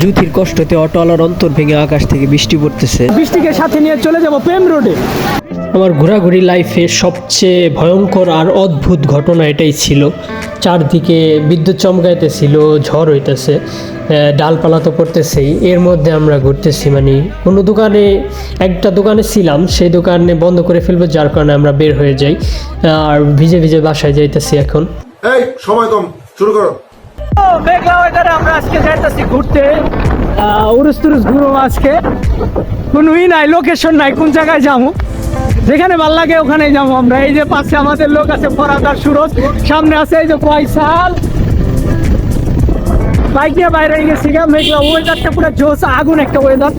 জুথির কষ্টতে অটোওয়ালার অন্তর ভেঙে আকাশ থেকে বৃষ্টি পড়তেছে। বৃষ্টিকে সাথে নিয়ে চলে যাব প্রেম রোডে। আমার ঘোরাঘুরি লাইফে সবচেয়ে ভয়ঙ্কর আর অদ্ভুত ঘটনা এটাই ছিল। চারদিকে বিদ্যুৎ চমকাইতেছিল ঝড় হইতেছে ডালপালা তো পড়তেছেই। এর মধ্যে আমরা ঘুরতেছি মানে কোনো দোকানে একটা দোকানে ছিলাম সেই দোকানে বন্ধ করে ফেলব যার কারণে আমরা বের হয়ে যাই। আর ভিজে ভিজে বাসায় যাইতেছি এখন। এই সময় কম শুরু করো। মেঘলা ওয়েদারে আমরা আজকে যাইতেছি ঘুরতে। উরুস তুরুস ঘুরবো আজকে। কোনো ই নাই লোকেশন নাই কোন জায়গায় যাব? যেখানে ভালো লাগে যাব আমরা। এই যে পাশে আমাদের লোক আছে ফরাদার সুরজ। সামনে আছে এই যে পয়সাল বাইক নিয়ে বাইরে গেছি গা মেঘলা ওয়েদারটা পুরো জোস আগুন একটা ওয়েদার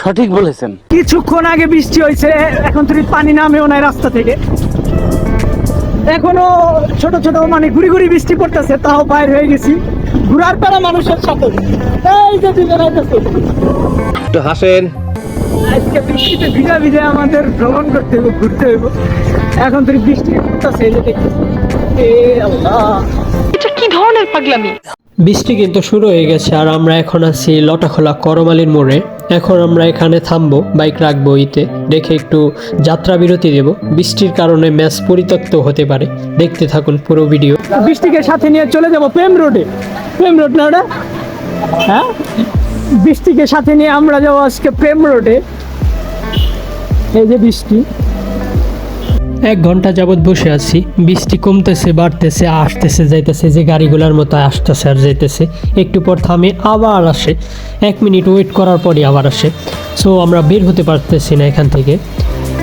সঠিক বলেছেন। কিছুক্ষণ আগে বৃষ্টি হয়েছে এখন তুমি পানি নামেও নাই রাস্তা থেকে। এখনও ছোট ছোট মানে ঘুরি ঘুরি বৃষ্টি পড়তেছে তাও বাইর হয়ে গেছি। ঘুরার পারা মানুষের সাথে। এই যে দুজন। একটু হাসেন। আজকে বৃষ্টিতে ভিজা ভিজা আমাদের ভ্রমণ করতে হবে ঘুরতে হবে এখন তুমি বৃষ্টি পড়তেছে এই যে দেখতেছি। এ আল্লাহ। এটা কি ধরনের পাগলামি? বৃষ্টি কিন্তু শুরু হয়ে গেছে আর আমরা এখন আছি লটাখোলা করমালির মোড়ে। এখন আমরা এখানে থামবো, বাইক রাখব ইতে রেখে একটু যাত্রা বিরতি দেব। বৃষ্টির কারণে ম্যাচ পরিত্যক্ত হতে পারে। দেখতে থাকুন পুরো ভিডিও। বৃষ্টিকে সাথে নিয়ে চলে যাব প্রেম রোডে। প্রেম রোড না ওটা? হ্যাঁ? বৃষ্টিকে সাথে নিয়ে আমরা যাব আজকে প্রেম রোডে। এই যে বৃষ্টি। এক ঘণ্টা যাবৎ বসে আছি। বৃষ্টি কমতেছে, বাড়তেছে, আসতেছে, যাইতেছে, যে গাড়িগুলোর মতো আসতেছে আর যাইতেছে। একটু পর থামে আবার আসে। এক মিনিট ওয়েট করার পরই আবার আসে। সো আমরা বের হতে পারতেছি না এখান থেকে।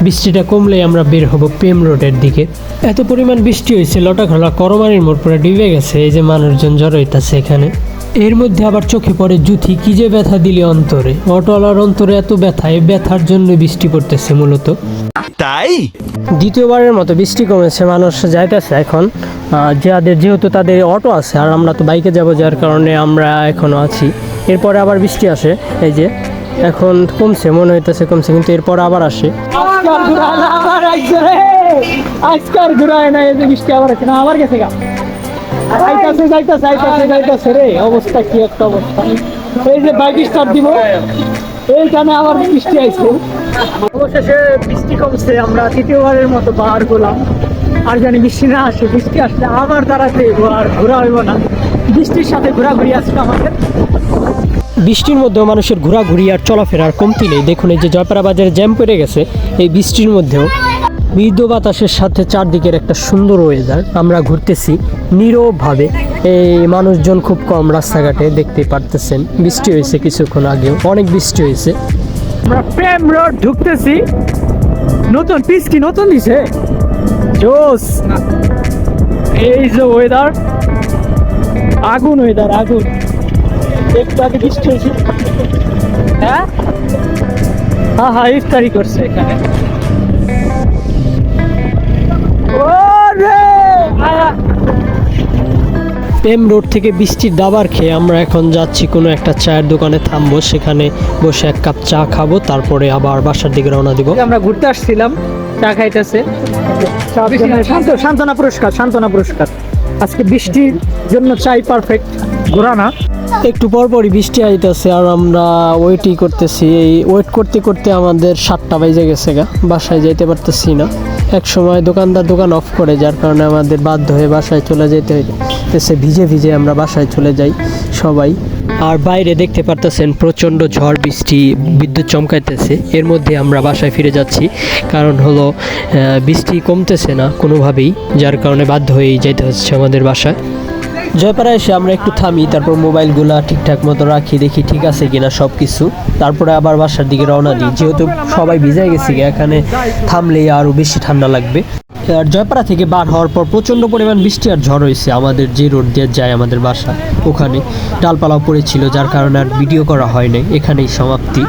বৃষ্টিটা কমলেই আমরা বের হব প্রেম রোডের দিকে। এত পরিমাণ বৃষ্টি হয়েছে, লটাখলা, করমারির মোড় পরে ডুবে গেছে। এই যে মানুষজন জড়ো হইতাছে এখানে। এর মধ্যে আবার চোখে পড়ে জুথি কি যে ব্যথা দিলে অন্তরে? অটোওয়ালার অন্তরে এত ব্যথা এই ব্যথার জন্য বৃষ্টি পড়তেছে মূলত। তাই? দ্বিতীয়বারের মতো বৃষ্টি কমেছে মানুষ যাইতেছে এখন। যাদের যেহেতু তাদের অটো আছে আর আমরা তো বাইকে যাব যার কারণে আমরা এখনও আছি। এরপরে আবার বৃষ্টি আসে এই যে এখন কমছে মনে হইতেছে কমছে কিন্তু এরপর আবার আসে। আজকাল ঘুরায় না আবার আইছে রে আজকাল ঘুরায় না এই বৃষ্টি আবার আছে না আবার গেছে গা। আর জানি বৃষ্টি না আসে, বৃষ্টি আসলে আবার দাঁড়াতে আর ঘোরা হইব না। বৃষ্টির সাথে ঘোরাঘুরি আসবে আমাদের। বৃষ্টির মধ্যেও মানুষের ঘোরাঘুরি আর চলাফেরার কমতি নেই। দেখুন এই যে জয়পাড়া বাজারে জ্যাম পড়ে গেছে, এই বৃষ্টির মধ্যেও। মৃদু বাতাসের সাথে চারদিকের একটা সুন্দর ওয়েদার আমরা ঘুরতেছি। নীরবভাবে এই মানুষজন খুব কম রাস্তাঘাটে দেখতে পারতেছেন। বৃষ্টি হয়েছে কিছুক্ষণ আগেও, অনেক বৃষ্টি হয়েছে। আমরা প্রেম রোড ঢুকতেছি। নতুন পিস কি নতুন দিছে? জোস। এই যে ওয়েদার আগুন ওয়েদার আগুন। একটু আগে বৃষ্টি হয়েছে হ্যাঁ? হ্যাঁ হ্যাঁ ইফতারি করছে এখানে। প্রেম রোড থেকে বৃষ্টির দাবার খেয়ে আমরা এখন যাচ্ছি কোনো একটা চায়ের দোকানে থামবো সেখানে বসে এক কাপ চা খাব তারপরে আবার বাসার দিকে রওনা দিব। আমরা ঘুরতে আসছিলাম চা খাইতেছে। শান্ত সান্ত্বনা পুরস্কার সান্ত্বনা পুরস্কার। আজকে বৃষ্টির জন্য চাই পারফেক্ট ঘোরানা একটু পরপরই বৃষ্টি আইতেছে আর আমরা ওয়েটই করতেছি এই ওয়েট করতে করতে আমাদের সাতটা বাজে গেছে গা বাসায় যাইতে পারতেছি না। এক সময় দোকানদার দোকান অফ করে, যার কারণে আমাদের বাধ্য হয়ে বাসায় চলে যেতে হইতেছে ভিজে ভিজে আমরা বাসায় চলে যাই সবাই। আর বাইরে দেখতে পারতেছেন প্রচণ্ড ঝড় বৃষ্টি, বিদ্যুৎ চমকাইতেছে। এর মধ্যে আমরা বাসায় ফিরে যাচ্ছি। কারণ হলো বৃষ্টি কমতেছে না কোনোভাবেই, যার কারণে বাধ্য হয়েই যেতে হচ্ছে আমাদের বাসায়। জয়পাড়া এসে আমরা একটু থামি, তারপর মোবাইলগুলো ঠিকঠাক মতো রাখি, দেখি ঠিক আছে কিনা সব কিছু তারপরে আবার বাসার দিকে রওনা দিই, যেহেতু সবাই ভিজে গেছি, এখানে থামলেই আরও বেশি ঠান্ডা লাগবে। আর জয়পাড়া থেকে বার হওয়ার পর প্রচণ্ড পরিমাণ বৃষ্টি আর ঝড় হয়েছে, আমাদের যে রোড দিয়ে যায় আমাদের বাসা, ওখানে। ডালপালাও পড়েছিল, যার কারণে আর ভিডিও করা হয় নাই, এখানেই সমাপ্তি।